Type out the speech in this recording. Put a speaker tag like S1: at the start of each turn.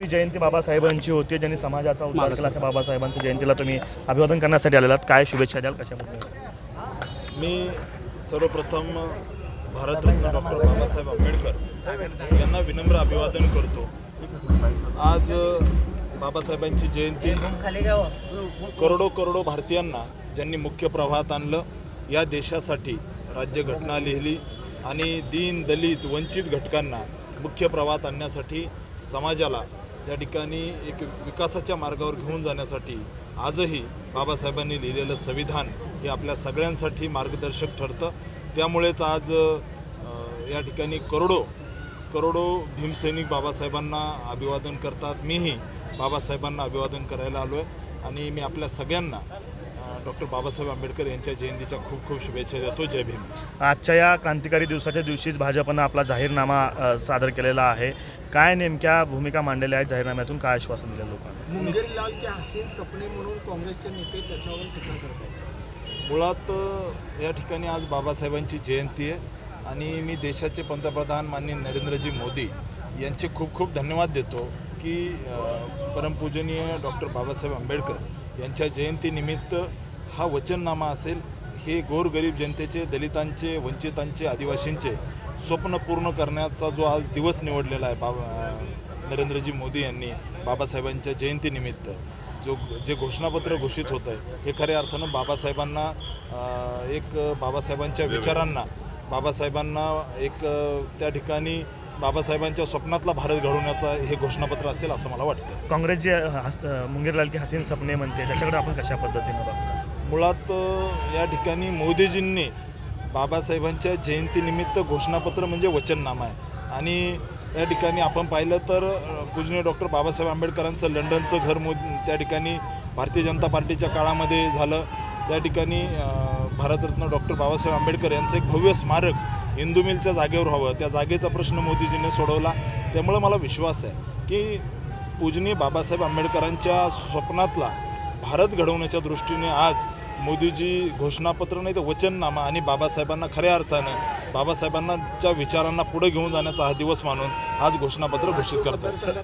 S1: जयंती बाबासाहेबांची होती ज्यांनी समाजाचा उद्धार केला त्या बाबासाहेबांच्या जयंतीला तुम्ही अभिवादन करण्यासाठी आलेलात. काय शुभेच्छा द्याल? कशाबद्दल?
S2: मी सर्वप्रथम भारतरत्न डॉक्टर बाबासाहेब आंबेडकर यांना विनम्र अभिवादन करतो. आज बाबासाहेबांची जयंती करोडो करोडो भारतीयांना ज्यांनी मुख्य प्रवाहात आणलं या देशासाठी राज्यघटना लिहिली आणि दीन दलित वंचित घटकांना मुख्य प्रवाहात आणण्यासाठी समाजाला या ठिकाणी एक विकासाच्या मार्गावर घेऊन जाण्यासाठी आजही बाबासाहेबांनी लिहिलेलं संविधान हे आपल्या सगळ्यांसाठी मार्गदर्शक ठरतं. त्यामुळेच आज या ठिकाणी करोडो करोडो भीमसैनिक बाबासाहेबांना अभिवादन करतात. मीही बाबासाहेबांना अभिवादन करायला आलो आहे आणि मी आपल्या सगळ्यांना डॉक्टर बाबासाहेब आंबेडकर यांच्या जयंतीच्या खूप खूप शुभेच्छा देतो. जय भीम.
S1: आजच्या या क्रांतिकारी दिवसाच्या दिवशीच भाजपनं आपला जाहीरनामा सादर केलेला आहे. काय नेमक्या भूमिका मांडलेल्या आहेत जाहीरनाम्यातून? काय आश्वासन दिलं लोकांना?
S3: मुंगेरीलालचे हसीन सपने म्हणून काँग्रेसचे नेते त्याच्यावर टीका करतात
S2: मुळात या ठिकाणी आज बाबासाहेबांची जयंती आहे आणि मी देशाचे पंतप्रधान माननीय नरेंद्रजी मोदी यांचे खूप खूप धन्यवाद देतो की परमपूजनीय डॉक्टर बाबासाहेब आंबेडकर यांच्या जयंतीनिमित्त हा वचननामा असेल हे गोरगरीब जनतेचे दलितांचे वंचितांचे आदिवासींचे स्वप्न पूर्ण करण्याचा जो आज दिवस निवडलेला आहे बाबा नरेंद्रजी मोदी यांनी बाबासाहेबांच्या जयंतीनिमित्त जो जे घोषणापत्र घोषित होतं आहे हे खऱ्या अर्थानं बाबासाहेबांना एक बाबासाहेबांच्या विचारांना बाबासाहेबांना एक त्या ठिकाणी बाबासाहेबांच्या स्वप्नातला भारत घडवण्याचा हे घोषणापत्र असेल असं मला वाटतं.
S1: काँग्रेस जे हस मुंगेरलाल की हसीन सपने म्हणते त्याच्याकडे आपण कशा पद्धतीनं बघता?
S2: मुळात या ठिकाणी मोदीजींनी बाबासाहेबांच्या जयंतीनिमित्त घोषणापत्र म्हणजे वचननामा आहे. आणि या ठिकाणी आपण पाहिलं तर पूजनीय डॉक्टर बाबासाहेब आंबेडकरांचं लंडनचं घर मो त्या ठिकाणी भारतीय जनता पार्टीच्या काळामध्ये झालं. त्या ठिकाणी भारतरत्न डॉक्टर बाबासाहेब आंबेडकर यांचं एक भव्य स्मारक हिंदू मिलच्या जागेवर हवं. त्या जागेचा प्रश्न मोदीजींनी सोडवला. त्यामुळं मला विश्वास आहे की पूजनीय बाबासाहेब आंबेडकरांच्या स्वप्नातला भारत घडवण्याच्या दृष्टीने आज मोदीजी घोषणापत्र नाही तर वचननामा आणि बाबासाहेबांना खऱ्या अर्थानं बाबासाहेबांनाच्या विचारांना पुढे घेऊन जाण्याचा हा दिवस मानून आज घोषणापत्र घोषित करतात.